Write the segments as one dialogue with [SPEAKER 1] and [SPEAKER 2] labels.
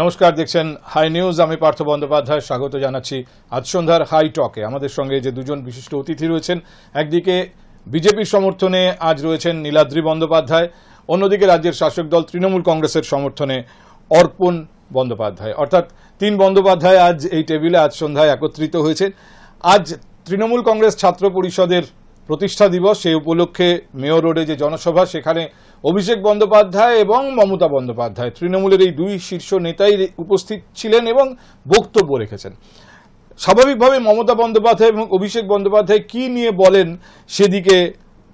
[SPEAKER 1] নমস্কার, দেখছেন high news. আমি পার্থ বন্দ্যোপাধ্যায়, স্বাগত জানাচ্ছি আজ সন্ধ্যার হাই টকে। আমাদের সঙ্গে যে দুজন বিশিষ্ট অতিথি রয়েছেন, একদিকে বিজেপির সমর্থনে আজ রয়েছেন নীলাদ্রি বন্দ্যোপাধ্যায়, অন্যদিকে রাজ্যের শাসক দল তৃণমূল কংগ্রেসের সমর্থনে অর্পণ বন্দ্যোপাধ্যায়। অর্থাৎ তিন বন্দ্যোপাধ্যায় আজ এই টেবিলে আজ সন্ধ্যায় একত্রিত হয়েছেন। আজ তৃণমূল কংগ্রেস ছাত্র পরিষদের প্রতিষ্ঠা দিবস সেই উপলক্ষে মেয়র রোডে যে জনসভা, সেখানে অভিষেক বন্দ্যোপাধ্যায় এবং মমতা বন্দ্যোপাধ্যায়, তৃণমূলের এই দুই শীর্ষ নেতাই উপস্থিত ছিলেন এবং বক্তব্য রেখেছেন। স্বাভাবিকভাবে মমতা বন্দ্যোপাধ্যায় এবং অভিষেক বন্দ্যোপাধ্যায় কি নিয়ে বলেন, সেদিকে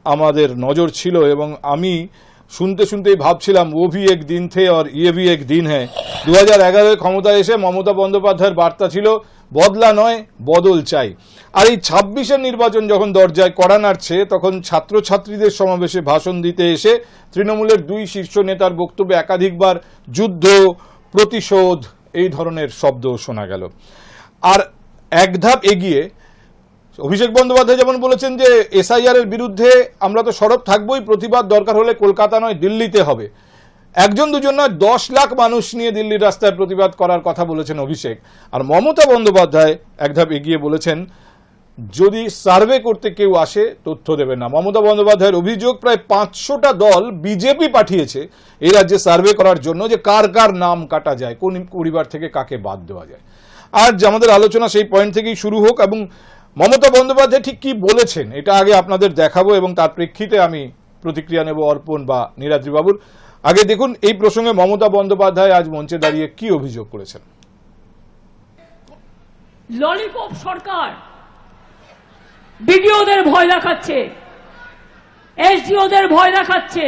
[SPEAKER 1] আমাদের নজর ছিল এবং আমি শুনতে শুনতেই ভাবছিলাম, ও ভি এক দিন থে আর ইয়ে ভি এক দিন হ্যাঁ দু হাজার এগারোয় ক্ষমতায় এসে মমতা বন্দ্যোপাধ্যায়ের বার্তা ছিল বদলা নয়, বদল চাই। আর এই ছাব্বিশের নির্বাচন যখন দরজায় কড়া নাড়ছে, তখন ছাত্রছাত্রীদের সমাবেশে ভাষণ দিতে এসে তৃণমূলের দুই শীর্ষ নেতার বক্তব্যে একাধিকবার যুদ্ধ, প্রতিশোধ, এই ধরনের শব্দ শোনা গেল। আর এক ধাপ এগিয়ে, অভিষেক বন্দ্যোপাধ্যায় যেমন বলেছেন যে এসআইআর এর বিরুদ্ধে আমরা তো সরব থাকবোই, প্রতিবাদ দরকার হলে কলকাতা নয়, দিল্লিতে হবে। একজন দুজন নয়, দশ লাখ মানুষ নিয়ে দিল্লির রাস্তায় প্রতিবাদ করার কথা বলেছেন অভিষেক। আর মমতা বন্দ্যোপাধ্যায় এক ধাপ এগিয়ে বলেছেন, যদি সার্ভে করতে কেউ আসে, তথ্য দেবে না। মমতা বন্দ্যোপাধ্যায়ের অভিযোগ প্রায় পাঁচশোটা দল বিজেপি পাঠিয়েছে এই রাজ্যে সার্ভে করার জন্য যে কার কার নাম কাটা যায়, কোন পরিবার থেকে কাকে বাদ দেওয়া যায়। আজ আমাদের আলোচনা সেই পয়েন্ট থেকেই শুরু হোক এবং মমতা বন্দ্যোপাধ্যায় ঠিক কি বলেছেন, এটা আগে আপনাদের দেখাবো এবং তার প্রেক্ষিতে আমি প্রতিক্রিয়া নেব অর্পণ বা নীলাদ্রি বাবুর আগে দেখুন, এই প্রসঙ্গে মমতা বন্দ্যোপাধ্যায় আজ মঞ্চে দাঁড়িয়ে কি অভিযোগ করেছেন?
[SPEAKER 2] ললিপপ সরকার বিডিওদের ভয় দেখাচ্ছে, এসডিওদের ভয় দেখাচ্ছে,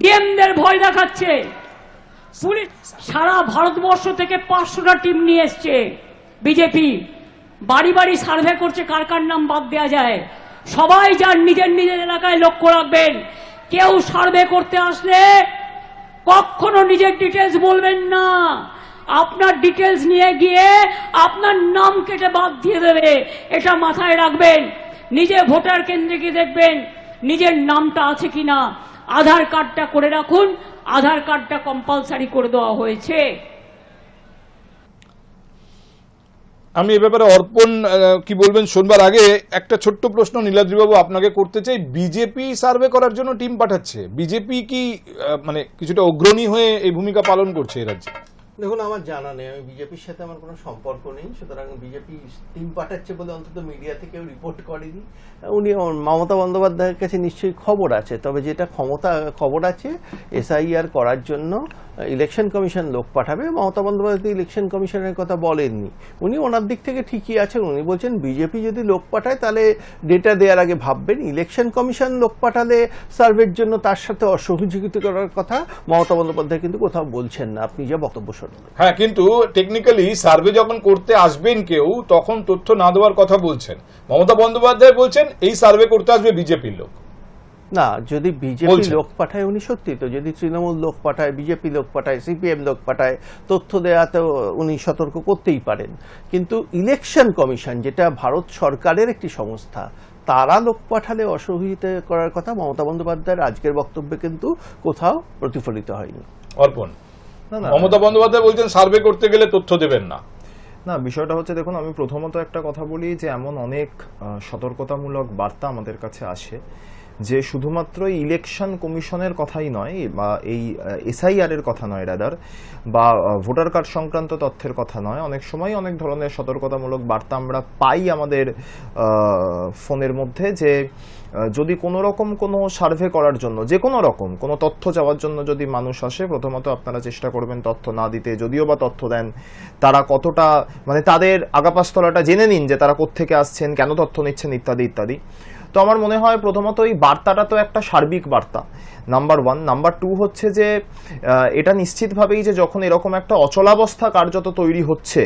[SPEAKER 2] ডিএমদের ভয় দেখাচ্ছে। পুলিশ সারা ভারতবর্ষ থেকে পাঁচশোটা টিম নিয়ে এসছে বিজেপি। বাড়ি বাড়ি সার্ভে করছে কার কার নাম বাদ দেওয়া যায়। সবাই যার নিজের নিজের এলাকায় লক্ষ্য রাখবেন। কেউ সার্ভে করতে আসলে কখনো নিজের ডিটেলস বলবেন না। আপনার ডিটেলস নিয়ে গিয়ে আপনার নাম কেটে বাদ দিয়ে দেবে। এটা মাথায় রাখবেন। নিজে ভোটার কেন্দ্রে গিয়ে দেখবেন নিজের নামটা আছে কি না আধার কার্ডটা করে রাখুন। আধার কার্ডটা কম্পালসারি করে দেওয়া হয়েছে।
[SPEAKER 1] আমি এ ব্যাপারে অর্পণ কি বলবেন, শোনবার আগে একটা ছোট্ট প্রশ্ন নীলাদ্রিবাবু আপনাকে করতে চাই। বিজেপি সার্ভে করার জন্য টিম পাঠাচ্ছে। বিজেপি কি মানে কিছুটা অগ্রণী হয়ে এই ভূমিকা পালন করছে এই রাজ্যে?
[SPEAKER 3] দেখুন, আমার জানা নেই। আমি বিজেপির সাথে আমার কোনো সম্পর্ক নেই। সুতরাং বিজেপি টিম পাঠাচ্ছে বলে অন্তত মিডিয়া থেকেও রিপোর্ট করেনি। উনি মমতা বন্দ্যোপাধ্যায়ের কাছে নিশ্চয়ই খবর আছে। তবে যেটা ক্ষমতা, খবর আছে, এসআইআর করার জন্য ইলেকশন কমিশন লোক পাঠাবে, মমতা বন্দ্যোপাধ্যায় ইলেকশন কমিশনের কথা বলেননি। উনি ওনার দিক থেকে ঠিকই আছেন, উনি বলছেন বিজেপি যদি লোক পাঠায় তাহলে ডেটা দেওয়ার আগে ভাববেন, ইলেকশন কমিশন লোক পাঠালে সার্ভের জন্য তার সাথে অসহযোগিতা করার কথা মমতা বন্দ্যোপাধ্যায় কিন্তু কোথাও বলছেন না, আপনি যা বক্তব্য শুনুন।
[SPEAKER 1] হ্যাঁ কিন্তু টেকনিক্যালি সার্ভে যখন করতে আসবেন কেউ, তখন তথ্য না দেওয়ার কথা বলছেন। মমতা বন্দ্যোপাধ্যায় বলছেন, এই সার্ভে করতে আসবে বিজেপির লোক।
[SPEAKER 3] না যদি বিজেপি লোক পাঠায় উনি সত্যি তো যদি তৃণমূল লোক পাঠায় বিজেপি লোক পাঠায় সিপিএম লোক পাঠায় তথ্য দেওয়াতেও উনি সতর্ক করতেই পারেন। কিন্তু ইলেকশন কমিশন যেটা ভারত সরকারের একটি সংস্থা তারা লোক পাঠালে অসহযোগিতা করার কথা মমতা বন্দ্যোপাধ্যায়ের আজকের বক্তব্যে কিন্তু কোথাও প্রতিফলিত হয়নি।
[SPEAKER 1] অর্পণ
[SPEAKER 4] না না।
[SPEAKER 1] মমতা বন্দ্যোপাধ্যায় বলছেন সার্ভে করতে গেলে তথ্য দেবেন না।
[SPEAKER 4] না বিষয়টা হচ্ছে দেখুন আমি প্রথমত একটা কথা বলি যে এমন অনেক সতর্কতামূলক বার্তা আমাদের কাছে আসে। যে শুধুমাত্র ইলেকশন কমিশনের কথাই নয়, বা এই এসআইআর এর কথা নয় রাদার বা ভোটার কার্ড সংক্রান্ত তথ্যের কথা নয়। অনেক সময় অনেক ধরনের সতর্কতামূলক বার্তা আমরা পাই আমাদের ফোনের মধ্যে যে যদি কোনো রকম কোনো সার্ভে করার জন্য, যে কোনো রকম কোনো তথ্য চাওয়ার জন্য যদি মানুষ আসে, প্রথমত আপনারা চেষ্টা করবেন তথ্য না দিতে, যদিও বা তথ্য দেন, তারা কতটা মানে তাদের আগাপাস্তলাটা জেনে নিন যে তারা কোত্থেকে আসছেন, কেন তথ্য নিচ্ছেন, ইত্যাদি ইত্যাদি। তো আমার মনে হয় প্রথমত এই বার্তাটা তো একটা সার্বিক বার্তা। নাম্বার ওয়ান নাম্বার টু হচ্ছে যে এটা নিশ্চিতভাবেই যে যখন এরকম একটা অচলাবস্থা কার্যত তৈরি হচ্ছে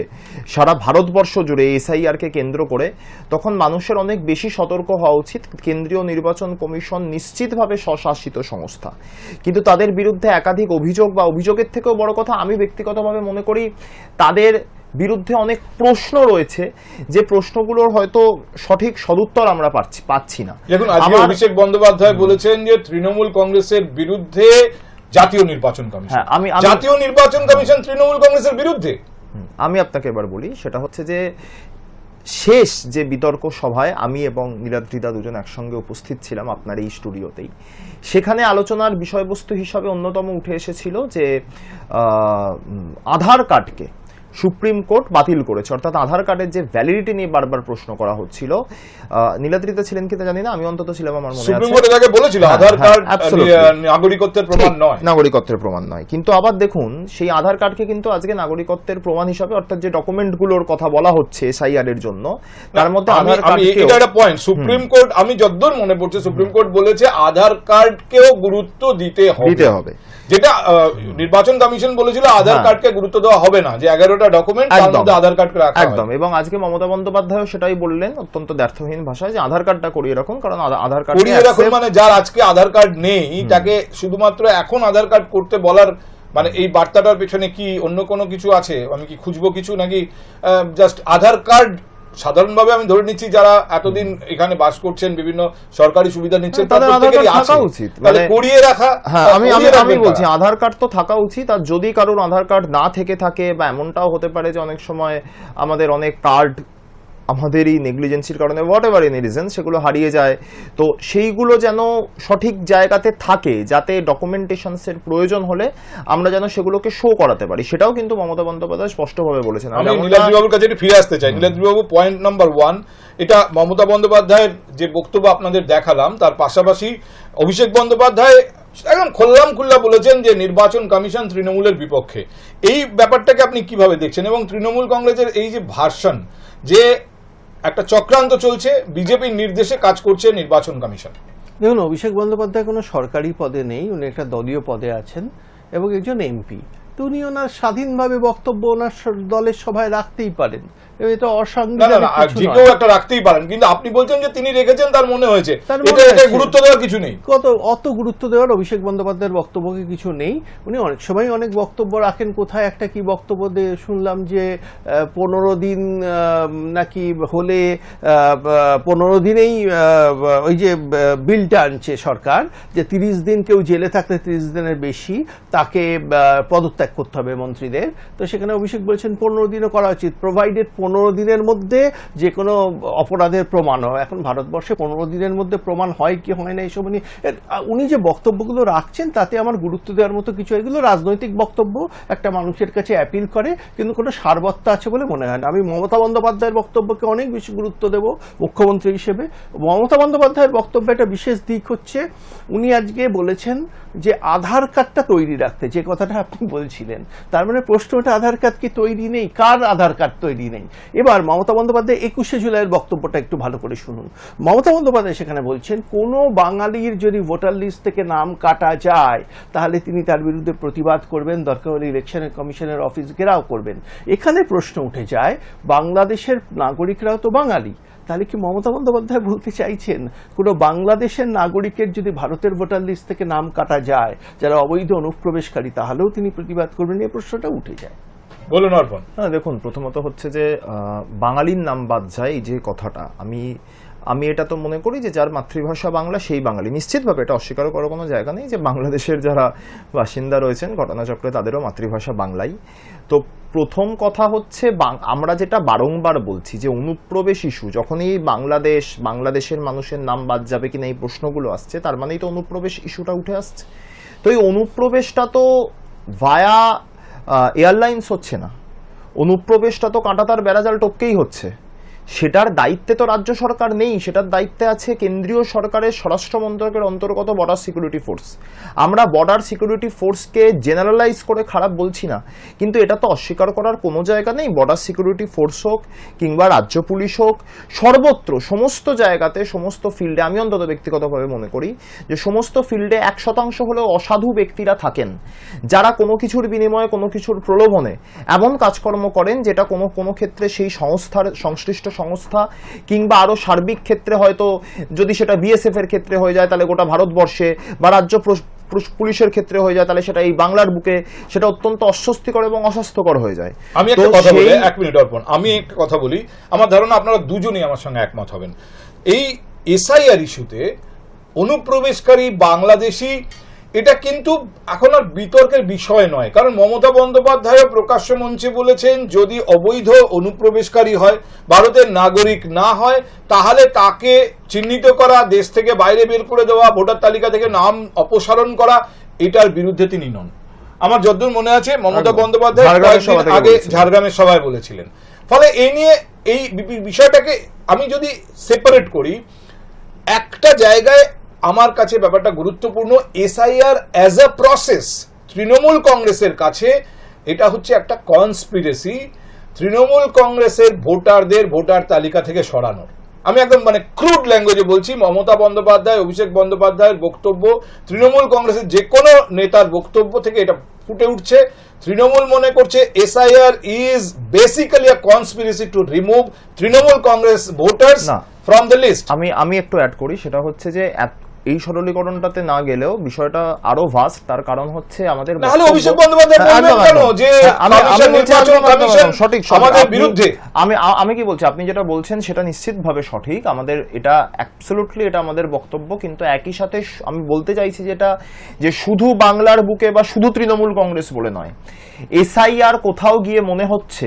[SPEAKER 4] সারা ভারতবর্ষ জুড়ে এসআইআরকে কেন্দ্র করে, তখন মানুষের অনেক বেশি সতর্ক হওয়া উচিত। কেন্দ্রীয় নির্বাচন কমিশন নিশ্চিতভাবে স্বশাসিত সংস্থা। কিন্তু তাদের বিরুদ্ধে একাধিক অভিযোগ বা অভিযোগের থেকেও বড় কথা আমি ব্যক্তিগতভাবে মনে করি, তাদের বিরুদ্ধে অনেক প্রশ্ন রয়েছে যে প্রশ্নগুলোর হয়তো সঠিক সদুত্তর আমরা পাচ্ছি পাচ্ছি না।
[SPEAKER 1] দেখুন আজকে অভিষেক বন্দ্যোপাধ্যায় বলেছেন যে তৃণমূল কংগ্রেসের বিরুদ্ধে জাতীয় নির্বাচন কমিশন।
[SPEAKER 4] হ্যাঁ, আমি-
[SPEAKER 1] জাতীয় নির্বাচন কমিশন তৃণমূল কংগ্রেসের বিরুদ্ধে?
[SPEAKER 4] আমি আপনাকে এবার বলি সেটা হচ্ছে যে শেষ যে বিতর্ক সভায় আমি এবং নীলাদ্রিদা দুজন একসঙ্গে উপস্থিত ছিলাম আপনার এই স্টুডিওতেই। সেখানে আলোচনার বিষয়বস্তু হিসাবে অন্যতম উঠে এসেছিল যে আহ, আধার কার্ডকে সুপ্রিম কোর্ট বাতিল করেছে। অর্থাৎ আধার কার্ডের যে ভ্যালিডিটি নিয়ে বারবার প্রশ্ন করা হচ্ছিল আহ, নীলাদ্রিদা ছিলেন কিনা জানি না আমি অন্তত ছিলাম আমার মনে
[SPEAKER 1] সুপ্রিম কোর্ট এটাকে বলেছিল
[SPEAKER 4] হ্যাঁ,
[SPEAKER 1] আধার
[SPEAKER 4] হ্যাঁ,
[SPEAKER 1] কার্ড নাগরিকত্বের প্রমাণ নয়।
[SPEAKER 4] নাগরিকত্বের প্রমাণ নয়। কিন্তু আবার দেখুন সেই আধার কার্ডকে কিন্তু আজকে নাগরিকত্বের প্রমাণ হিসাবে অর্থাৎ যে ডকুমেন্টগুলোর কথা বলা হচ্ছে এসআইআর এর জন্য তার মধ্যে আধার
[SPEAKER 1] আমি
[SPEAKER 4] কার্ডকেও
[SPEAKER 1] এটা একটা পয়েন্ট সুপ্রিম কোর্ট আমি যতদূর মনে পড়ছে সুপ্রিম কোর্ট বলেছে আধার কার্ডকেও গুরুত্ব দিতে হবে।
[SPEAKER 4] দিতে হবে।
[SPEAKER 1] যেটা নির্বাচন কমিশন বলেছিল আধার
[SPEAKER 4] হ্যাঁ।
[SPEAKER 1] কার্ডকে গুরুত্ব দেওয়া হবে না। যে এগারোটা ডকুমেন্ট তার
[SPEAKER 4] একদম।
[SPEAKER 1] মধ্যে আধার কার্ড রাখা
[SPEAKER 4] একদম এবং আজকে মমতা বন্দ্যোপাধ্যায় সেটাই বললেন অত্যন্ত ব্যর্থহীন ভাষায় যে আধার কার্ডটা করিয়ে রাখুন কারণ আধার কার্ড
[SPEAKER 1] করিয়ে রাখুন মানে যার আজকে আধার কার্ড নেই তাকে শুধুমাত্র এখন আধার কার্ড করতে বলার মানে এই বার্তাটার পেছনে কি অন্য কোনো কিছু আছে আমি কি খুঁজবো কিছু নাকি জাস্ট আধার কার্ড সাধারণভাবে আমি ধরে নিচ্ছি যারা এতদিন এখানে বাস করছেন বিভিন্ন সরকারি সুবিধা নিচ্ছেন
[SPEAKER 4] হ্যাঁ, তাদের আধার কার্ড থাকা উচিত। মানে-
[SPEAKER 1] করিয়ে রাখা
[SPEAKER 4] হ্যাঁ আমি আমি আমি বলছি আধার কার্ড তো থাকা উচিত আর যদি কারোর আধার কার্ড না থেকে থাকে বা এমনটাও হতে পারে যে অনেক সময় আমাদের অনেক কার্ড আমাদেরই নেগলিজেন্সির কারণে হোয়াট এভার এনি রিজন সেগুলো হারিয়ে যায়। তো সেইগুলো যেন সঠিক জায়গাতে থাকে যাতে ডকুমেন্টেশনসের প্রয়োজন হলে আমরা যেন সেগুলোকে শো করাতে পারি। সেটাও কিন্তু মমতা বন্দ্যোপাধ্যায় স্পষ্টভাবে বলেছেন।
[SPEAKER 1] আমি
[SPEAKER 4] যেমনটা-
[SPEAKER 1] নীলাদ্রি কাছে ফিরে আসতে চাই। নীলাদ্রি বাবু পয়েন্ট নাম্বার ওয়ান এটা মমতা বন্দ্যোপাধ্যায়ের যে বক্তব্য আপনাদের দেখালাম তার পাশাপাশি অভিষেক বন্দ্যোপাধ্যায় একদম খোল্লাম খুল্লা বলেছেন যে নির্বাচন কমিশন তৃণমূলের বিপক্ষে। এই ব্যাপারটাকে আপনি কীভাবে দেখছেন? এবং তৃণমূল কংগ্রেসের এই যে ভার্সন যে একটা চক্রান্ত চলছে, বিজেপির নির্দেশে কাজ করছে নির্বাচন কমিশন।
[SPEAKER 3] দেখুন, অভিষেক বন্দ্যোপাধ্যায় কোনো সরকারি পদে নেই, উনি একটা দলীয় পদে আছেন এবং একজন এমপি। তো উনি ওনার স্বাধীনভাবে বক্তব্য ওনার দলের সভায় রাখতেই পারেন। এটা
[SPEAKER 1] না না
[SPEAKER 3] অসাংবিধানিক
[SPEAKER 1] না আর
[SPEAKER 3] কিছু
[SPEAKER 1] যে
[SPEAKER 3] নয়।
[SPEAKER 1] কেউ একটা রাখতেই পারেন কিন্তু আপনি বলছেন যে তিনি রেখেছেন তার মনে হয়েছে। এটা এটা গুরুত্ব দেওয়ার কিছু নেই।
[SPEAKER 3] কত অত গুরুত্ব দেওয়ার অভিষেক বন্দ্যোপাধ্যায়ের বক্তব্যকে কিছু নেই। উনি অনেক সময় অনেক বক্তব্য রাখেন। কোথায় একটা কি বক্তব্য দিয়ে শুনলাম যে পনেরো দিন নাকি হলে পনেরো দিনেই ওই যে বিলটা আনছে সরকার যে তিরিশ দিন কেউ জেলে থাকলে তিরিশ দিনের বেশি তাকে পদত্যাগ করতে হবে মন্ত্রীদের। তো সেখানে অভিষেক বলছেন পনেরো দিনও করা উচিত প্রোভাইডেড পনেরো দিনের মধ্যে যে কোনো অপরাধের প্রমাণ হয়। এখন ভারতবর্ষে পনেরো দিনের মধ্যে প্রমাণ হয় কি, হয় না এইসব উনি উনি যে বক্তব্যগুলো রাখছেন, তাতে আমার গুরুত্ব দেওয়ার মতো কিছু এগুলো রাজনৈতিক বক্তব্য, একটা মানুষের কাছে অ্যাপিল করে, কিন্তু কোনো সারবত্তা আছে বলে মনে হয় না। আমি মমতা বন্দ্যোপাধ্যায়ের বক্তব্যকে অনেক বেশি গুরুত্ব দেব, মুখ্যমন্ত্রী হিসেবে। মমতা বন্দ্যোপাধ্যায়ের বক্তব্য একটা বিশেষ দিক হচ্ছে, উনি আজকে বলেছেন যে আধার কার্ডটা তৈরি রাখতে, যে কথাটা আপনি বলছিলেন, তার মানে প্রশ্নটা আধার কার্ড কি তৈরি নেই? কার আধার কার্ড তৈরি নেই? এবার মমতা বন্দ্যোপাধ্যায় একুশে জুলাইয়ের বক্তব্যটা একটু ভালো করে শুনুন। মমতা বন্দ্যোপাধ্যায় সেখানে বলছেন, কোনো বাঙালির যদি ভোটার লিস্ট থেকে নাম কাটা যায়, তাহলে তিনি তার বিরুদ্ধে প্রতিবাদ করবেন, দরকার হলে ইলেকশনের কমিশনের অফিস ঘেরাও করবেন। এখানে প্রশ্ন উঠে যায়, বাংলাদেশের নাগরিকরাও তো বাঙালি, তাহলে কি মমতা বন্দ্যোপাধ্যায় বলতে চাইছেন, কোনো বাংলাদেশের নাগরিকের যদি ভারতের ভোটার লিস্ট থেকে নাম কাটা যায়, যারা অবৈধ অনুপ্রবেশকারী, তাহলেও তিনি প্রতিবাদ করবেন? এই প্রশ্নটা উঠে যায়।
[SPEAKER 1] বলুন, অর্পণ।
[SPEAKER 4] হ্যাঁ দেখুন, প্রথমত হচ্ছে যে বাঙালির নাম বাদ যায় এই যে কথাটা। আমি আমি এটা তো মনে করি যে, যার মাতৃভাষা বাংলা, সেই বাঙালি। নিশ্চিতভাবে এটা অস্বীকার করার কোনো জায়গা নেই যে, বাংলাদেশের যারা বাসিন্দা রয়েছেন, ঘটনাচক্রে তাদেরও মাতৃভাষা বাংলাই। তো প্রথম কথা হচ্ছে আমরা যেটা বারংবার বলছি যে, অনুপ্রবেশ ইস্যু, যখনই বাংলাদেশ, বাংলাদেশের মানুষের নাম বাদ যাবে কিনা এই প্রশ্নগুলো আসছে, তার মানেই তো অনুপ্রবেশ ইস্যুটা উঠে আসছে। তো এই অনুপ্রবেশটা তো ভায়া এয়ারলাইন্স হচ্ছে না। অনুপ্রবেশটা তো কাঁটাতার বেড়াজাল টপকেই হচ্ছে। সেটার দায়িত্বে তো রাজ্য সরকার নেই, সেটার দায়িত্বে আছে কেন্দ্রীয় সরকারের স্বরাষ্ট্র মন্ত্রকের অন্তর্গত বর্ডার সিকিউরিটি ফোর্স আমরা বর্ডার সিকিউরিটি ফোর্সকে জেনারেলাইজ করে খারাপ বলছি না, কিন্তু এটা তো অস্বীকার করার কোনো জায়গা নেই। বর্ডার সিকিউরিটি ফোর্স হোক কিংবা রাজ্য পুলিশ হোক, সর্বত্র, সমস্ত জায়গাতে, সমস্ত ফিল্ডে আমি অন্তত ব্যক্তিগতভাবে মনে করি যে সমস্ত ফিল্ডে এক শতাংশ হলেও অসাধু ব্যক্তিরা থাকেন, যারা কোনো কিছুর বিনিময়ে, কোনো কিছুর প্রলোভনে এমন কাজকর্ম করেন যেটা কোনো কোনো ক্ষেত্রে সেই সংস্থার, সংশ্লিষ্ট সংস্থা কিংবা আরও সার্বিক ক্ষেত্রে হয়তো যদি সেটা বিএসএফ এর ক্ষেত্রে হয়ে যায় তাহলে গোটা ভারতবর্ষে বা রাজ্য পুলিশের ক্ষেত্রে হয়ে যায় তাহলে সেটা এই বাংলার বুকে সেটা অত্যন্ত অস্বস্তিকর এবং অস্বাস্থ্যকর হয়ে যায়।
[SPEAKER 1] আমি একটা কথা বলি এক মিনিট অর্পণ। আমি একটা কথা বলি আমার ধারণা আপনারা দুজনই আমার সঙ্গে একমত হবেন। এই এসআইআর ইস্যুতে অনুপ্রবেশকারী বাংলাদেশি এটা কিন্তু এখন আর বিতর্কের বিষয় নয়। কারণ মমতা বন্দ্যোপাধ্যায় প্রকাশ্য মঞ্চে বলেছেন যদি অবৈধ অনুপ্রবেশকারী হয় ভারতের নাগরিক না হয় তাহলে তাকে চিহ্নিত করা দেশ থেকে বাইরে বের করে দেওয়া ভোটার তালিকা থেকে নাম অপসারণ করা এটার বিরুদ্ধে তিনি নন। আমার যতদূর মনে আছে মমতা। বন্দ্যোপাধ্যায় কয়েকদিন আগে ঝাড়গ্রামের সভায় বলেছিলেন। ফলে এই নিয়ে এই বিষয়টাকে আমি যদি সেপারেট করি একটা জায়গায় আমার কাছে ব্যাপারটা গুরুত্বপূর্ণ SIR as a process Trinamool কংগ্রেসের কাছে এটা হচ্ছে একটা কনস্পিরেসি তৃণমূল কংগ্রেসের ভোটারদের ভোটার তালিকা থেকে সরানোর আমি একদম মানে ক্রুড ল্যাঙ্গুয়েজে বলছি মমতা বন্দ্যোপাধ্যায় অভিষেক বন্দ্যোপাধ্যায়ের বক্তব্য তৃণমূল কংগ্রেসের যে কোনো নেতার বক্তব্য থেকে এটা ফুটে উঠছে। তৃণমূল মনে করছে SIR is basically a conspiracy to remove Trinamool Congress voters. From the list
[SPEAKER 4] আমি আমি একটু অ্যাড করি সেটা হচ্ছে যে এই সরলীকরণটাতে না গেলেও বিষয়টা আরও ভাস্ট তার কারণ হচ্ছে আমাদের
[SPEAKER 1] অভিষেক বন্দ্যোপাধ্যায়
[SPEAKER 4] হ্যাঁ,
[SPEAKER 1] কেন যে
[SPEAKER 4] হ্যাঁ, সঠিক।
[SPEAKER 1] আমাদের বিরুদ্ধে
[SPEAKER 4] আমি আমি কি বলছি আপনি যেটা বলছেন সেটা নিশ্চিতভাবে সঠিক আমাদের এটা অ্যাবসলুটলি এটা আমাদের বক্তব্য কিন্তু একই সাথে আমি বলতে চাইছি যেটা যে শুধু বাংলার বুকে বা শুধু তৃণমূল কংগ্রেস বলে নয় এসআইআর কোথাও গিয়ে মনে হচ্ছে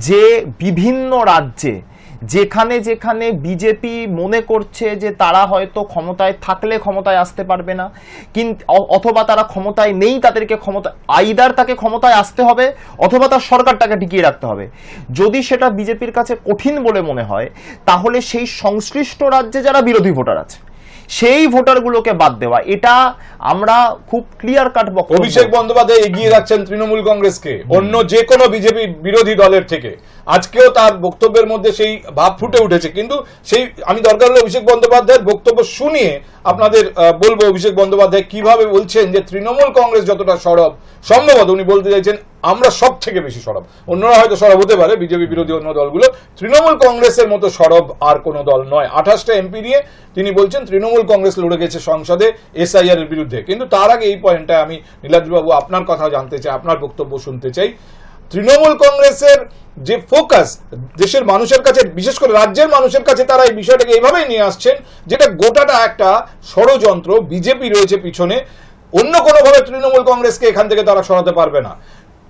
[SPEAKER 4] যে বিভিন্ন রাজ্যে যেখানে যেখানে বিজেপি মনে করছে যে তারা হয়তো ক্ষমতায় থাকলে ক্ষমতায় আসতে পারবে না কিন্তু অথবা তারা ক্ষমতায় নেই, তাদেরকে ক্ষমতা আইদার তাকে ক্ষমতায় আসতে হবে অথবা তার সরকারটাকে টিকিয়ে রাখতে হবে। যদি সেটা বিজেপির কাছে কঠিন বলে মনে হয়, তাহলে সেই সংশ্লিষ্ট রাজ্যে যারা বিরোধী ভোটার আছে, সেই ভোটারগুলোকে বাদ দেওয়া। এটা আমরা খুব ক্লিয়ার কাট
[SPEAKER 1] অভিষেক বন্দ্যোপাধ্যায় এগিয়ে রাখছেন তৃণমূল কংগ্রেসকে। অন্য যে কোনো বিজেপি বিরোধী দলের থেকে। আজকেও তার বক্তব্যের মধ্যে সেই ভাব ফুটে উঠেছে। কিন্তু সেই, আমি দরকার হলে অভিষেক বন্দ্যোপাধ্যায়ের বক্তব্য শুনিয়ে আপনাদের বলব অভিষেক বন্দ্যোপাধ্যায় কীভাবে বলছেন যে তৃণমূল কংগ্রেস যতটা সরব সম্ভবত, উনি বলতে চাইছেন আমরা সব থেকে বেশি সরব। অন্যরা হয়তো সরব হতে পারে, বিজেপি বিরোধী অন্য দলগুলো। তৃণমূল কংগ্রেসের মতো সরব আর কোনো দল নয়। আঠাশটা এমপি নিয়ে তিনি বলছেন, তৃণমূল কংগ্রেস লড়ে গেছে সংসদে এসআইআর এর বিরুদ্ধে। কিন্তু তার আগে এই পয়েন্টটা আমি নীলাদ্রিবাবু আপনার কথা জানতে চাই, আপনার বক্তব্য শুনতে চাই। তৃণমূল কংগ্রেসের যে ফোকাস, দেশের মানুষের কাছে, বিশেষ করে রাজ্যের মানুষের কাছে তারা এই বিষয়টাকে এইভাবেই নিয়ে আসছেন, যেটা গোটাটা একটা ষড়যন্ত্র, বিজেপি রয়েছে পিছনে, অন্য কোনোভাবে তৃণমূল কংগ্রেসকে এখান থেকে তারা সরাতে পারবে না।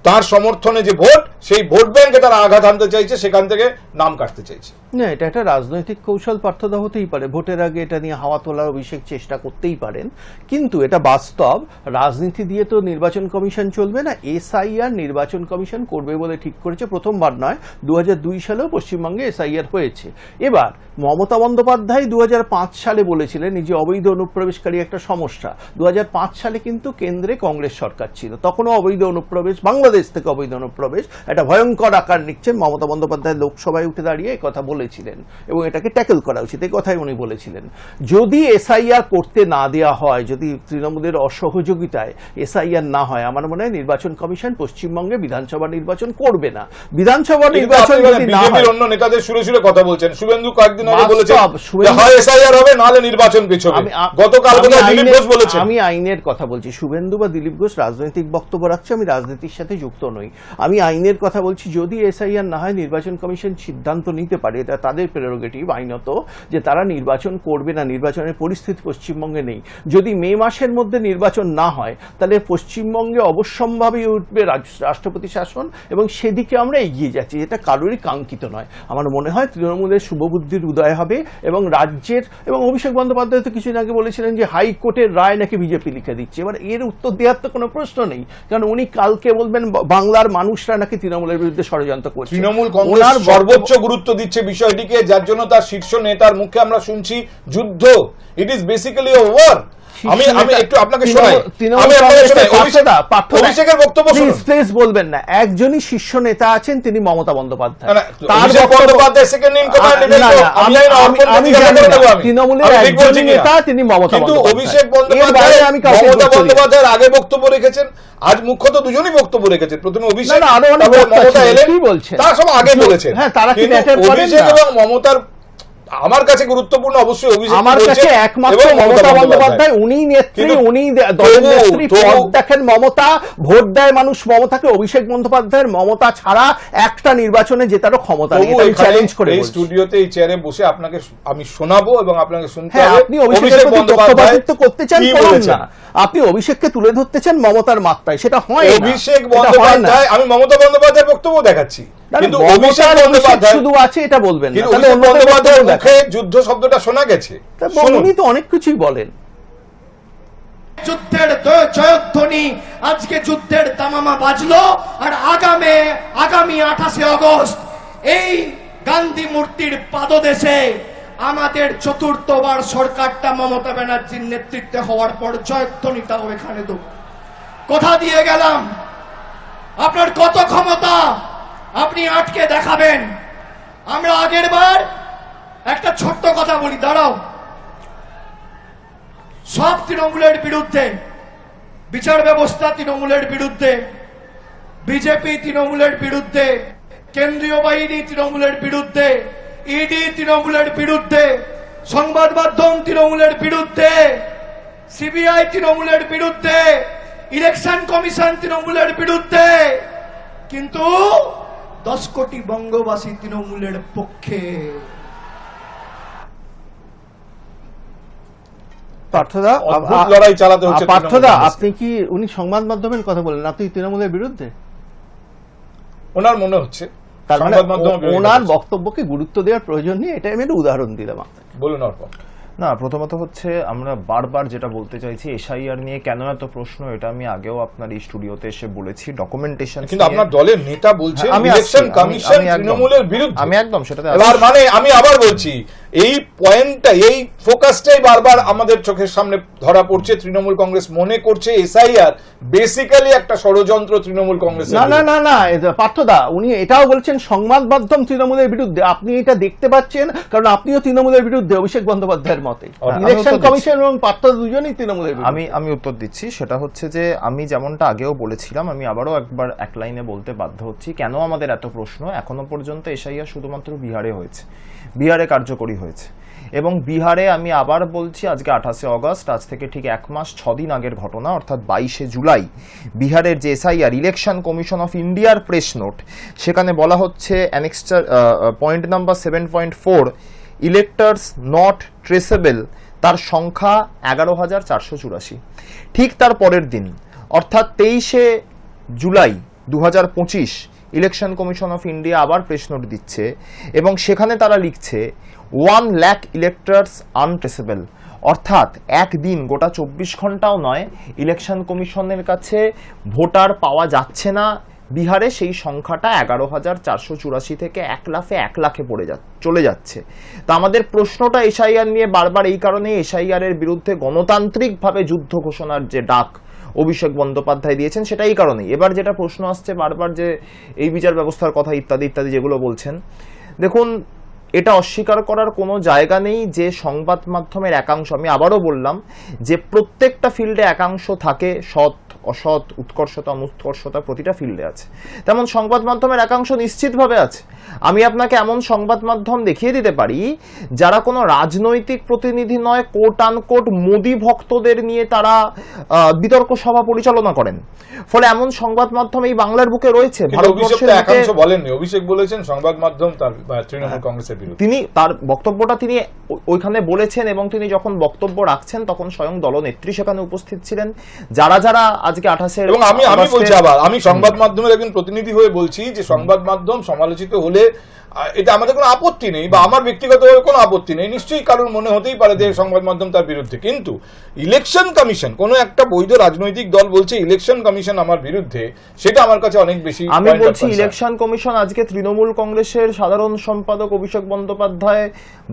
[SPEAKER 1] তার সমর্থনে যে ভোট সেই ভোট ব্যাংকে তারা আঘাত আনতে চাইছে, সেখান থেকে নাম কাটতে চাইছে।
[SPEAKER 3] না, এটা একটা রাজনৈতিক কৌশল পার্থদা হতেই পারে। ভোটের আগে এটা নিয়ে হাওয়া তোলার অভিষেক চেষ্টা করতেই পারেন। কিন্তু এটা বাস্তব, রাজনীতি দিয়ে তো নির্বাচন কমিশন চলবে না, এসআইআর নির্বাচন কমিশন করবে বলে ঠিক করেছে, প্রথমবার নয় দু সালেও পশ্চিমবঙ্গে এসআইআর হয়েছে। এবার, মমতা বন্দ্যোপাধ্যায় দু হাজার পাঁচ সালে বলেছিলেন যে অবৈধ অনুপ্রবেশকারী একটা সমস্যা দু হাজার পাঁচ সালে কিন্তু কেন্দ্রে কংগ্রেস সরকার ছিল। তখনও অবৈধ অনুপ্রবেশ, বাংলাদেশ থেকে অবৈধ অনুপ্রবেশ একটা ভয়ঙ্কর আকার নিচ্ছে। মমতা বন্দ্যোপাধ্যায় লোকসভায় উঠে দাঁড়িয়ে এই কথা বলেছিলেন এবং এটাকে ট্যাকেল করা উচিত। এই কথাই উনি বলেছিলেন। যদি এসআইআর করতে না দেওয়া হয় যদি তৃণমূলের অসহযোগিতায় এসআইআর না হয় আমার মনে হয় নির্বাচন কমিশন পশ্চিমবঙ্গে বিধানসভা নির্বাচন করবে না। বিধানসভা নির্বাচন যদি না হয়
[SPEAKER 1] অন্য নেতাদের সুরে সুরে কথা বলছেন শুভেন্দু কয়েকদিন আগে বলেছেন হয় এসআইআর হবে নাহলে নির্বাচন পিছবে গতকাল দিলীপ ঘোষ বলেছেন?
[SPEAKER 3] আমি আইনের কথা বলছি। শুভেন্দু বা দিলীপ ঘোষ রাজনৈতিক বক্তব্য রাখছে আমি রাজনীতির সাথে যুক্ত নই। আমি আইনের কথা বলছি, যদি এসআইআর না হয়, নির্বাচন কমিশন সিদ্ধান্ত নিতে পারে, এটা তাদের প্রেরোগেটিভ আইনত, যে তারা নির্বাচন করবে না, নির্বাচনের পরিস্থিতি পশ্চিমবঙ্গে নেই। যদি মে মাসের মধ্যে নির্বাচন না হয়, তাহলে পশ্চিমবঙ্গে অবশ্যম্ভাবী উঠবে রাষ্ট্রপতি শাসন এবং সেদিকে আমরা এগিয়ে যাচ্ছি, এটা কারোরই কাঙ্ক্ষিত নয়। আমার মনে হয় তৃণমূলের শুভবুদ্ধির উদয় হবে এবং রাজ্যের, এবং অভিষেক বন্দ্যোপাধ্যায় তো কিছুদিন আগে বলেছিলেন যে হাইকোর্টের রায় নাকি বিজেপি লিখে দিচ্ছে। এবার এর উত্তর দেওয়ার তো কোনো প্রশ্ন নেই, কারণ উনি কালকে বলবেন, বাংলার মানুষরা নাকি তৃণমূলের বিরুদ্ধে ষড়যন্ত্র করছে।
[SPEAKER 1] তৃণমূল কংগ্রেস
[SPEAKER 3] ওনার
[SPEAKER 1] সর্বোচ্চ গুরুত্ব দিচ্ছে বিষয়টিকে যার জন্য তার শীর্ষ নেতার মুখে আমরা শুনছি যুদ্ধ। ইট ইজ বেসিক্যালি ওয়ার আমি আমি একটু আপনাকে শোনাই। আমি আপনাকে শোনাই।
[SPEAKER 3] পার্থদা, পার্থদা,
[SPEAKER 1] অভিষেকের বক্তব্য শুনুন।
[SPEAKER 3] please বলবেন না। একজনই শীর্ষ নেতা আছেন তিনি মমতা বন্দ্যোপাধ্যায়। তার
[SPEAKER 1] বন্দ্যোপাধ্যায় second in command,
[SPEAKER 3] আ-
[SPEAKER 1] এটাই
[SPEAKER 3] না,
[SPEAKER 1] তো।
[SPEAKER 3] না,
[SPEAKER 1] আমি
[SPEAKER 3] আমি। তৃণমূলের
[SPEAKER 1] কিনা?
[SPEAKER 3] নেতা তিনি মমতা
[SPEAKER 1] কিন্তু অভিষেক বন্দ্যোপাধ্যায় মমতা। বন্দ্যোপাধ্যায়ের আগে বক্তব্য রেখেছেন। আজ মুখ্যত দুজনই বক্তব্য রেখেছেন। প্রথমে অভিষেক
[SPEAKER 3] আরও অনেক
[SPEAKER 1] মমতা। এলেন।
[SPEAKER 3] বলছেন?
[SPEAKER 1] তারা সব আগে বলেছেন।
[SPEAKER 3] হ্যাঁ, তারা কি
[SPEAKER 1] কিন্তু অভিষেক এবং মমতার আমার কাছে গুরুত্বপূর্ণ অবশ্যই অভিষেক
[SPEAKER 3] আমার কাছে একমাত্র মমতা বন্দ্যোপাধ্যায়। উনি নেত্রী উনি দে- দলের নেত্রী দেখেন মমতা ভোট দেয় মানুষ মমতাকে অভিষেক বন্দ্যোপাধ্যায়ের মমতা ছাড়া একটা নির্বাচনে জেতারও ক্ষমতা নেই আমি চ্যালেঞ্জ করে
[SPEAKER 1] এই স্টুডিওতে এই চেয়ারে বসে আপনাকে আমি শোনাবো এবং আপনাকে শুনতে
[SPEAKER 3] হ্যাঁ
[SPEAKER 1] হবে।
[SPEAKER 3] আপনি প্রতি পক্ষপাতিত্ব করতে চান করুন না। আপনি অভিষেককে তুলে ধরতে চান মমতার মাত্রায় সেটা হয়
[SPEAKER 1] অভিষেক। বন্দ্যোপাধ্যায় আমি মমতা বন্দ্যোপাধ্যায়ের বক্তব্য দেখাচ্ছি।
[SPEAKER 3] শুধু আছে এটা বলবেন না। তাহলে
[SPEAKER 1] মুখে যুদ্ধ শব্দটা শোনা গেছে।
[SPEAKER 3] উনি তো অনেক কিছুই বলেন।
[SPEAKER 5] যুদ্ধের জয়ধ্বনি আজকে যুদ্ধের তামামা বাজলো আর আগামে আগামী আঠাশে আগস্ট এই গান্ধী মূর্তির পাদদেশে আমাদের চতুর্থবার সরকারটা মমতা ব্যানার্জির নেতৃত্বে হওয়ার পর জয়ধ্বনিটাও এখানে দেব। কোথা দিয়ে গেলাম। আপনার কত ক্ষমতা? আপনি আটকে দেখাবেন। আমরা আগের বার একটা ছোট্ট কথা বলি, দাঁড়াও। সব তৃণমূলের বিরুদ্ধে, বিচার ব্যবস্থা তৃণমূলের বিরুদ্ধে, বিজেপি তৃণমূলের বিরুদ্ধে, কেন্দ্রীয় বাহিনী তৃণমূলের বিরুদ্ধে, ইডি তৃণমূলের বিরুদ্ধে, সংবাদ মাধ্যম তৃণমূলের বিরুদ্ধে, সিবিআই তৃণমূলের বিরুদ্ধে, ইলেকশন কমিশন তৃণমূলের বিরুদ্ধে। কিন্তু দশ কোটি বঙ্গবাসী তৃণমূলের পক্ষে।
[SPEAKER 3] পার্থদা আ-
[SPEAKER 1] অদ্ভুত
[SPEAKER 3] আ-
[SPEAKER 1] লড়াই চালাতে হচ্ছে
[SPEAKER 3] পার্থদা আপনি কি উনি সংবাদ মাধ্যমের কথা বলেন? আপনি তৃণমূলের বিরুদ্ধে?
[SPEAKER 1] ওনার মনে হচ্ছে
[SPEAKER 3] তার মানে ওনার বক্তব্যকে গুরুত্ব দেওয়ার প্রয়োজন নেই এটা আমি একটা উদাহরণ দিলাম
[SPEAKER 1] বলুন অর্পণ।
[SPEAKER 4] না প্রথমত হচ্ছে আমরা বারবার যেটা বলতে চাইছি এসআইআর নিয়ে কেন এত প্রশ্ন এটা আমি আগেও আপনার এই স্টুডিওতে এসে বলেছি। ডকুমেন্টেশন
[SPEAKER 1] কিন্তু আপনার দলের নেতা বলছে ইলেকশন কমিশন
[SPEAKER 4] একদম-
[SPEAKER 1] তৃণমূলের বিরুদ্ধে।
[SPEAKER 4] আমি একদম সেটাতে
[SPEAKER 1] এবার মানে আমি আবার বলছি এই পয়েন্টটা এই ফোকাসটাই বারবার আমাদের চোখের সামনে ধরা পড়ছে। তৃণমূল কংগ্রেস মনে করছে এসআইআর বেসিক্যালি একটা ষড়যন্ত্র তৃণমূল কংগ্রেসের
[SPEAKER 3] না না না না পার্থদা উনি এটাও বলছেন সংবাদ মাধ্যম তৃণমূলের বিরুদ্ধে। আপনি এটা দেখতে পাচ্ছেন কারণ আপনিও তৃণমূলের বিরুদ্ধে অভিষেক বন্দ্যোপাধ্যায়ের মতে। ইলেকশন কমিশন এবং পার্থ দুজনেই তৃণমূলের
[SPEAKER 4] আমি আমি উত্তর দিচ্ছি সেটা হচ্ছে যে আমি যেমনটা আগেও বলেছিলাম আমি আবারও একবার এক লাইনে বলতে বাধ্য হচ্ছি কেন আমাদের এত প্রশ্ন? এখনও পর্যন্ত এসআইআর শুধুমাত্র বিহারে হয়েছে। বিহারে কার্যকরী হয়েছে। এবং বিহারে আমি আবার বলছি, আজকে আঠাশে অগস্ট, আজ থেকে ঠিক এক মাস ছদিন আগের ঘটনা, অর্থাৎ বাইশে জুলাই। বিহারের যে এসআইআর, ইলেকশন কমিশন অফ ইন্ডিয়ার প্রেস নোট, সেখানে বলা হচ্ছে অ্যানেক্সটার point number seven point four, electors not traceable, তার সংখ্যা এগারো হাজার চারশো চুরাশি। ঠিক তার পরের দিন, অর্থাৎ তেইশে জুলাই দু হাজার পঁচিশ, ইলেকশন কমিশন অফ ইন্ডিয়া আবার প্রেস নোট দিচ্ছে এবং সেখানে তারা লিখছে ওয়ান ল্যাক ইলেক্টার্স আনট্রেসেবল অর্থাৎ একদিন গোটা চব্বিশ ঘন্টাও নয় ইলেকশন কমিশনের কাছে ভোটার পাওয়া যাচ্ছে না। বিহারে সেই সংখ্যাটা এগারো হাজার চারশো চুরাশি থেকে এক লাফে এক লাখে পড়ে যা চলে যাচ্ছে। তা আমাদের প্রশ্নটা এসআইআর নিয়ে বারবার এই কারণে এসআইআরের বিরুদ্ধে গণতান্ত্রিকভাবে যুদ্ধ ঘোষণার যে ডাক অভিষেক বন্দ্যোপাধ্যায় দিয়েছেন, সেটা এই কারণেই। এবার যেটা প্রশ্ন আসছে বারবার যে এই বিচার ব্যবস্থার কথা ইত্যাদি ইত্যাদি যেগুলো বলছেন। দেখুন এটা অস্বীকার করার কোনো জায়গা নেই যে সংবাদ মাধ্যমের একাংশ আমি আবারও বললাম যে প্রত্যেকটা ফিল্ডে একাংশ থাকে সৎ অসৎ উৎকর্ষতা অনুৎকর্ষতা প্রতিটা ফিল্ডে আছে। তেমন সংবাদ মাধ্যমের একাংশ নিশ্চিতভাবে আছে। আমি আপনাকে এমন সংবাদ মাধ্যম দেখিয়ে দিতে পারি যারা কোনো রাজনৈতিক প্রতিনিধি নয় কোট আনকোট মোদি ভক্তদের নিয়ে তারা বিতর্ক সভা পরিচালনা করেন। ফলে এমন সংবাদ মাধ্যম এই বাংলার বুকে রয়েছে ভারতবর্ষের
[SPEAKER 1] একাংশ বলেননি। অভিষেক বলেছেন সংবাদ মাধ্যম তার তৃণমূল কংগ্রেসের বিরুদ্ধে
[SPEAKER 4] তিনি তার বক্তব্যটা তিনি ওইখানে বলেছেন এবং তিনি যখন বক্তব্য রাখছেন তখন স্বয়ং দলনেত্রী সেখানে উপস্থিত ছিলেন। যারা যারা আজকে আঠাশে
[SPEAKER 1] এবং আমি আমি বলছি আবার আমি সংবাদ মাধ্যমের একজন প্রতিনিধি হয়ে বলছি যে সংবাদ মাধ্যম সমালোচিত হলে এটা আমাদের কোনো আপত্তি নেই বা আমার ব্যক্তিগতভাবে কোনো আপত্তি নেই। নিশ্চয়ই কারোর মনে হতেই পারে যে সংবাদ মাধ্যম তার বিরুদ্ধে। কিন্তু ইলেকশন কমিশন কোনো একটা বৈধ রাজনৈতিক দল বলছে ইলেকশন কমিশন আমার বিরুদ্ধে সেটা আমার কাছে অনেক বেশি
[SPEAKER 4] আমি বলছি ইলেকশন কমিশন আজকে তৃণমূল কংগ্রেসের সাধারণ সম্পাদক অভিষেক বন্দ্যোপাধ্যায়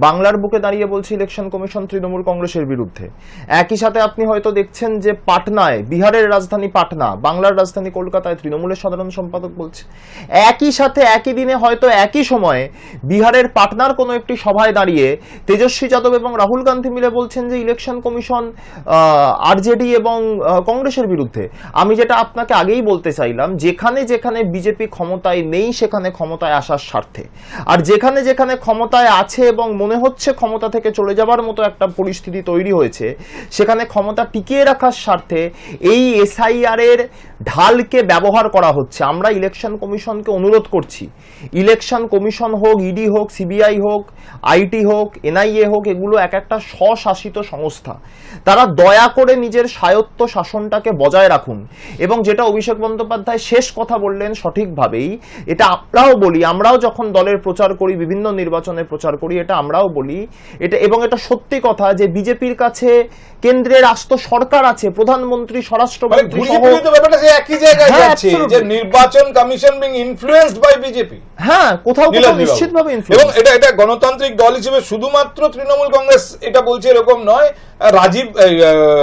[SPEAKER 4] বাংলার বুকে দাঁড়িয়ে বলছে ইলেকশন কমিশন তৃণমূল কংগ্রেসের বিরুদ্ধে। একই সাথে আপনি হয়তো দেখছেন যে পাটনায়, বিহারের রাজধানী পাটনা, বাংলার রাজধানী কলকাতায় তৃণমূলের সাধারণ সম্পাদক বলছে। একই সাথে একই দিনে হয়তো একই সময়ে বিহারের পাটনার কোনো একটি সভায় দাঁড়িয়ে তেজস্বী যাদব এবং রাহুল গান্ধী মিলে বলছেন যে ইলেকশন কমিশন আরজেডি এবং কংগ্রেসের বিরুদ্ধে। আমি যেটা আপনাকে আগেই বলতে চাইলাম, যেখানে যেখানে বিজেপি ক্ষমতায় নেই, সেখানে ক্ষমতায় আসার স্বার্থে। আর যেখানে যেখানে ক্ষমতায় আছে এবং মনে হচ্ছে ক্ষমতা থেকে চলে যাবার মতো একটা পরিস্থিতি তৈরি হয়েছে, সেখানে ক্ষমতা টিকিয়ে রাখার স্বার্থে এই এসআইআর এর ঢালকে ব্যবহার করা হচ্ছে। আমরা ইলেকশন কমিশনকে অনুরোধ করছি। ইলেকশন কমিশন হোক, ইডি হোক, সিবিআই হোক, আইটি হোক, এনআইএ হোক, এগুলো এক একটা স্বশাসিত সংস্থা। তারা দয়া করে নিজের স্বায়ত্ত শাসনটাকে বজায় রাখুন। এবং যেটা অভিষেক বন্দ্যোপাধ্যায় শেষ কথা বললেন সঠিকভাবেই, এটা আমরাও বলি, আমরাও যখন দলের প্রচার করি, বিভিন্ন নির্বাচনে প্রচার করি, এটা আমরাও বলি। এটা, এবং এটা সত্যি কথা যে বিজেপির কাছে কেন্দ্রের রাষ্ট্র সরকার আছে প্রধানমন্ত্রী
[SPEAKER 1] স্বরাষ্ট্র
[SPEAKER 4] স্বরাষ্ট্রমন্ত্রী
[SPEAKER 1] তো ব্যাপারটা একই জায়গায়
[SPEAKER 4] হ্যাঁ,
[SPEAKER 1] যাচ্ছে যে নির্বাচন commission being influenced by BJP
[SPEAKER 4] হ্যাঁ কোথাও কোথাও নিশ্চিতভাবে
[SPEAKER 1] এবং এটা এটা গণতান্ত্রিক দল হিসেবে শুধুমাত্র তৃণমূল কংগ্রেস এটা বলছে এরকম নয় রাজীব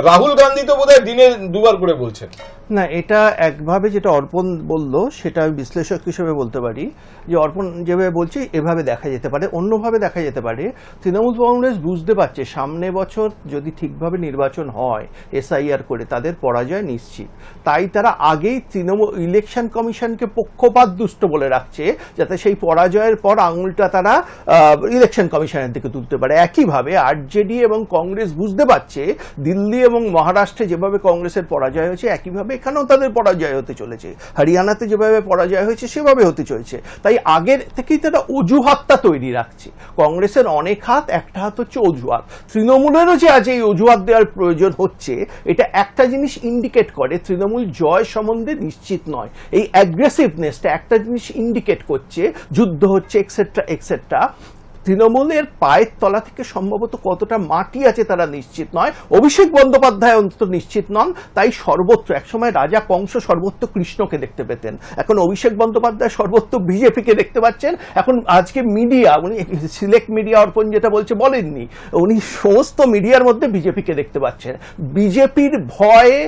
[SPEAKER 1] রাহুল গান্ধী তো বোধহয় দিনে দুবার করে বলছেন।
[SPEAKER 3] না, এটা একভাবে যেটা অর্পণ বলল, সেটা আমি বিশ্লেষক হিসেবে বলতে পারি, যে অর্পণ যেভাবে বলছে, এভাবে দেখা যেতে পারে, অন্যভাবে দেখা যেতে পারে। তৃণমূল কংগ্রেস বুঝতে পারছে, সামনে বছর যদি ঠিকভাবে নির্বাচন হয়, এসআইআর করে, তাদের পরাজয় নিশ্চিত। তাই তারা আগেই তৃণমূল ইলেকশন কমিশনকে পক্ষপাত দুষ্ট বলে রাখছে, যাতে সেই পরাজয়ের পর আঙুলটা তারা ইলেকশন কমিশনের দিকে তুলতে পারে। একইভাবে আরজেডি এবং কংগ্রেস বুঝতে পারছে, দিল্লি এবং মহারাষ্ট্রে যেভাবে কংগ্রেসের পরাজয় হয়েছে, একইভাবে এখানেও তাদের পরাজয় হতে চলেছে। হরিয়ানাতে যেভাবে পরাজয় হয়েছে, সেভাবে হতে চলেছে। তাই আগের থেকেই তারা অজুহাতটা তৈরি রাখছে। কংগ্রেসের অনেক হাত, একটা হাত হচ্ছে অজুহাত। তৃণমূলেরও যে আজ এই অজুহাত দেওয়ার প্রয়োজন হচ্ছে, এটা একটা জিনিস ইন্ডিকেট করে, তৃণমূল জয় সম্বন্ধে নিশ্চিত নয়। এই অ্যাগ্রেসিভনেসটা একটা জিনিস ইন্ডিকেট করছে, যুদ্ধ হচ্ছে এক্সেট্রা এক্সেট্রা তৃণমূলের পায়ের তলা থেকে সম্ভবত কতটা মাটি আছে তারা নিশ্চিত নয়। অভিষেক বন্দ্যোপাধ্যায় অন্তত নিশ্চিত নন। তাই সর্বত্র, একসময় রাজা কংস সর্বত্র কৃষ্ণকে দেখতে পেতেন। এখন অভিষেক বন্দ্যোপাধ্যায় সর্বত্র বিজেপিকে দেখতে পাচ্ছেন। এখন আজকে মিডিয়া, উনি সিলেক্ট মিডিয়া অর্পণ যেটা বলছে বলেননি, উনি সমস্ত মিডিয়ার মধ্যে বিজেপিকে দেখতে পাচ্ছেন। বিজেপির ভয়ে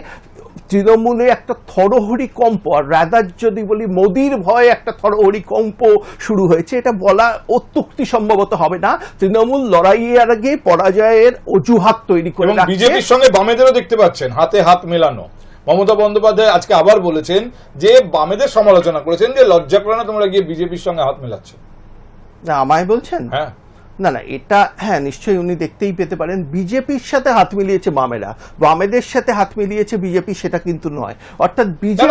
[SPEAKER 3] তৃণমূলে একটা থরহরি কম্প আর রাদার যদি বলি মোদির ভয়ে একটা থরহরি কম্প শুরু হয়েছে এটা বলা অত্যুক্তি সম্ভবত হবে না। তৃণমূল লড়াইয়ের আগে পরাজয়ের অজুহাত তৈরি করে
[SPEAKER 1] বিজেপির সঙ্গে বামেদেরও দেখতে পাচ্ছেন হাতে হাত মেলানো। মমতা বন্দ্যোপাধ্যায় আজকে আবার বলেছেন যে বামেদের সমালোচনা করেছেন যে লজ্জা করে না তোমরা গিয়ে বিজেপির সঙ্গে হাত মেলাচ্ছ।
[SPEAKER 3] না আমায় বলছেন?
[SPEAKER 1] হ্যাঁ।
[SPEAKER 3] না না এটা হ্যাঁ নিশ্চয়ই উনি দেখতেই পেতে পারেন। বিজেপির সাথে হাত মিলিয়েছে বামেরা। বামেদের সাথে হাত মিলিয়েছে বিজেপি সেটা কিন্তু নয়। অর্থাৎ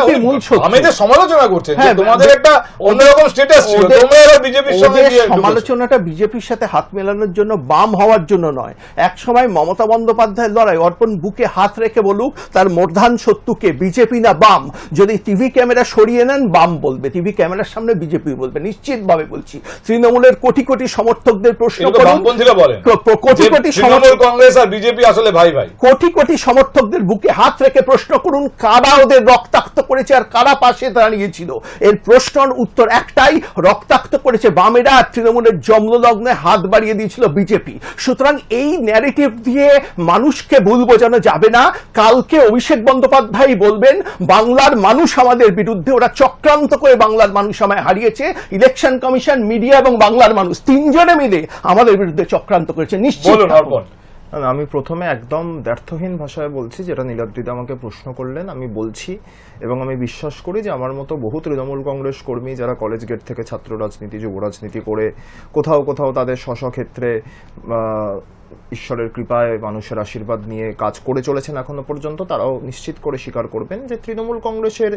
[SPEAKER 1] ওই
[SPEAKER 3] মূল
[SPEAKER 1] বামেদের সমালোচনা করছেন যে
[SPEAKER 3] হ্যাঁ,
[SPEAKER 1] তোমাদের একটা অন্যরকম স্ট্যাটাস ছিল। তোমরা এবার বিজেপির সঙ্গে।
[SPEAKER 3] সমালোচনাটা বিজেপির সাথে হাত মেলানোর জন্য বাম হওয়ার জন্য নয়। এক সময় মমতা বন্দ্যোপাধ্যায়ের লড়াই অর্পণ বুকে হাত রেখে বলুক তার মর্ধান শত্রুকে বিজেপি না বাম। যদি টিভি ক্যামেরা সরিয়ে নেন বাম বলবে। টিভি ক্যামেরার সামনে বিজেপি বলবে। নিশ্চিতভাবে বলছি। তৃণমূলের কোটি কোটি সমর্থকদের প্রশ্ন
[SPEAKER 1] এটা তো
[SPEAKER 3] করুন।
[SPEAKER 1] বামপন্থীরা বলেন।
[SPEAKER 3] ক- ক- কোটি কোটি
[SPEAKER 1] তৃণমূল কংগ্রেস আর বিজেপি আসলে ভাই ভাই।
[SPEAKER 3] কোটি কোটি সমর্থকদের বুকে হাত রেখে প্রশ্ন করুন কারা ওদের রক্তাক্ত করেছে আর কারা পাশে দাঁড়িয়েছিল? এর প্রশ্নের উত্তর একটাই রক্তাক্ত করেছে বামেরা আর তৃণমূলের জন্মলগ্নে হাত বাড়িয়ে দিয়েছিল বিজেপি। সুতরাং এই ন্যারেটিভ দিয়ে মানুষকে ভুল বোঝানো যাবে না। কালকে অভিষেক বন্দ্যোপাধ্যায় বলবেন বাংলার মানুষ আমাদের বিরুদ্ধে ওরা চক্রান্ত করে বাংলার মানুষ আমায় হারিয়েছে। ইলেকশন কমিশন মিডিয়া এবং বাংলার মানুষ তিনজনে মিলে আমাদের বিরুদ্ধে চক্রান্ত করেছে নিশ্চিত
[SPEAKER 1] বলুন
[SPEAKER 3] থাকুন।
[SPEAKER 1] অর্পণ
[SPEAKER 4] না, না, আমি প্রথমে একদম ব্যর্থহীন ভাষায় বলছি যেটা নীলাদ্রিদা আমাকে প্রশ্ন করলেন আমি বলছি এবং আমি বিশ্বাস করি যে আমার মতো বহু তৃণমূল কংগ্রেস কর্মী যারা কলেজ গেট থেকে ছাত্র রাজনীতি যুব রাজনীতি করে কোথাও কোথাও তাদের স্ব ক্ষেত্রে ঈশ্বরের কৃপায় মানুষের আশীর্বাদ নিয়ে কাজ করে চলেছেন এখনও পর্যন্ত। তারাও নিশ্চিত করে স্বীকার করবেন যে তৃণমূল কংগ্রেসের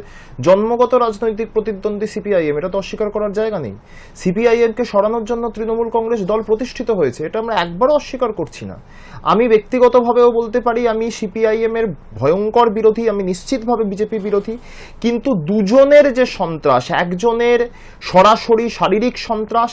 [SPEAKER 4] জন্মগত রাজনৈতিক প্রতিদ্বন্দ্বী সিপিআইএম, এটা তো অস্বীকার করার জায়গা নেই। সিপিআইএম কে সরানোর জন্য তৃণমূল কংগ্রেস দল প্রতিষ্ঠিত হয়েছে, এটা আমরা একবারও অস্বীকার করছি না। আমি ব্যক্তিগতভাবেও বলতে পারি, আমি সিপিআইএম এর ভয়ঙ্কর বিরোধী, আমি নিশ্চিতভাবে বিজেপি বিরোধী, কিন্তু দুজনের যে সন্ত্রাস, একজনের সরাসরি শারীরিক সন্ত্রাস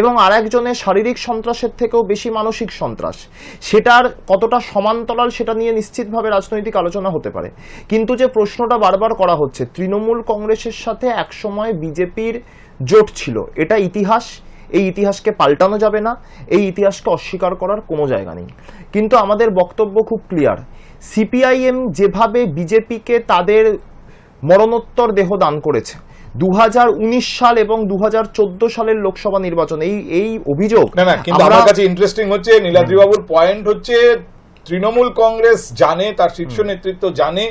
[SPEAKER 4] এবং আরেকজনের শারীরিক সন্ত্রাসের থেকেও বেশি মানসিক সন্ত্রাস সেটার কতটা সমান্তরাল সেটা নিয়ে নিশ্চিতভাবে রাজনৈতিক আলোচনা হতে পারে। কিন্তু যে প্রশ্নটা বারবার করা হচ্ছে, তৃণমূল কংগ্রেসের সাথে একসময় বিজেপির জোট ছিল। এটা ইতিহাস। এই ইতিহাসকে পাল্টানো যাবে না। এই ইতিহাসকে অস্বীকার করার কোনো জায়গা নেই। কিন্তু আমাদের বক্তব্য খুব ক্লিয়ার। সিপিআইএম যেভাবে বিজেপিকে তাদের মরণোত্তর দেহ দান করেছে দু হাজার উনিশ সাল এবং দু হাজার চোদ্দ সালের লোকসভা নির্বাচন এই এই অভিযোগ
[SPEAKER 1] না না কিন্তু
[SPEAKER 4] আমার
[SPEAKER 1] কাছে ইন্টারেস্টিং হচ্ছে নীলাদ্রিবাবুর পয়েন্ট হচ্ছে তৃণমূল কংগ্রেস জানে তার শীর্ষ নেতৃত্ব জানে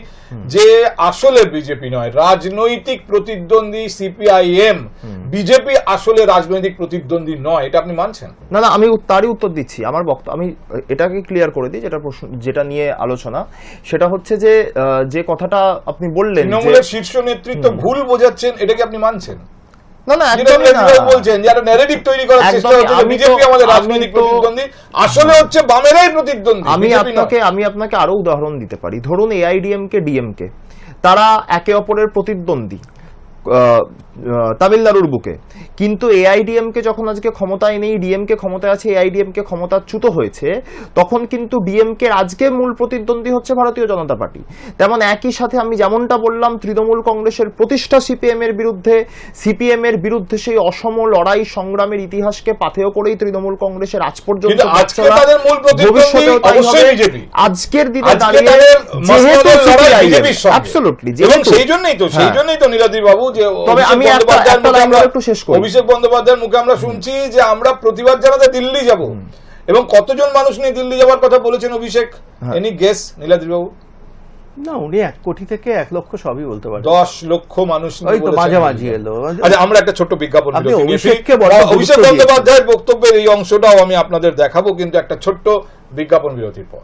[SPEAKER 1] যে আসলে বিজেপি নয় রাজনৈতিক প্রতিদ্বন্দ্বী সিপিআইএম। বিজেপি আসলে রাজনৈতিক প্রতিদ্বন্দ্বী নয় এটা আপনি মানছেন?
[SPEAKER 4] না না আমি তারই উত্তর দিচ্ছি। আমার বক্তব্য আমি এটাকে ক্লিয়ার করে দিই যেটা প্রশ্ন যেটা নিয়ে আলোচনা। সেটা হচ্ছে যে যে কথাটা আপনি বললেন
[SPEAKER 1] তৃণমূলের শীর্ষ নেতৃত্ব ভুল বোঝাচ্ছেন এটা কি আপনি মানছেন?
[SPEAKER 4] না না একদমই না।
[SPEAKER 1] বলছেন যে একটা ন্যারেটিভ তৈরি করার চেষ্টা হচ্ছে
[SPEAKER 4] আমি
[SPEAKER 1] বিজেপি আমাদের রাজনৈতিক প্রতিদ্বন্দ্বী। আসলে হচ্ছে বামেরাই প্রতিদ্বন্দ্বী
[SPEAKER 4] আমি আপনাকে আমি আপনাকে আরও উদাহরণ দিতে পারি। ধরুন এআইডিএমকে ডিএমকে তারা একে অপরের প্রতিদ্বন্দ্বী তামিলনাড়ুর বুকে। কিন্তু এআইডিএমকে যখন আজকে ক্ষমতায় নেই ডিএমকে ক্ষমতায় আছে এআইডিএমকে ক্ষমতাচ্যুত হয়েছে তখন কিন্তু ডিএমকে আজকে মূল প্রতিদ্বন্দ্বী হচ্ছে ভারতীয় জনতা পার্টি তেমন একই সাথে আমি যেমনটা বললাম তৃণমূল কংগ্রেসের প্রতিষ্ঠা সিপিএম এর বিরুদ্ধে সিপিএম এর বিরুদ্ধে সেই অসম লড়াই সংগ্রামের ইতিহাসকে পাথেয় করেই তৃণমূল কংগ্রেসের আজ পর্যন্ত। আজকের দিনে দাঁড়িয়ে যেহেতু
[SPEAKER 1] সেই জন্যই তো সেই
[SPEAKER 4] হ্যাঁ।
[SPEAKER 1] জন্যই তো নীলাদ্রি বাবু যে
[SPEAKER 4] তবে আমি একটু শেষ করি।
[SPEAKER 1] অভিষেক বন্দ্যোপাধ্যায়ের মুখে আমরা শুনছি যে আমরা প্রতিবাদ জানাতে দিল্লি যাব। এবং কতজন মানুষ নিয়ে দিল্লি যাওয়ার কথা বলেছেন অভিষেক?
[SPEAKER 4] হ্যাঁ।
[SPEAKER 1] এনি গেস নীলাদ্রিবাবু?
[SPEAKER 3] না উনি এক কোটি থেকে এক লক্ষ সবই বলতে পারেন
[SPEAKER 1] দশ লক্ষ মানুষ
[SPEAKER 3] ওই তো মাঝামাঝি এলো।
[SPEAKER 1] আচ্ছা আমরা একটা ছোট বিজ্ঞাপন অভিষেক বন্দ্যোপাধ্যায়ের বক্তব্যের এই অংশটাও আমি আপনাদের দেখাবো কিন্তু একটা ছোট্ট বিজ্ঞাপন বিরতির পর।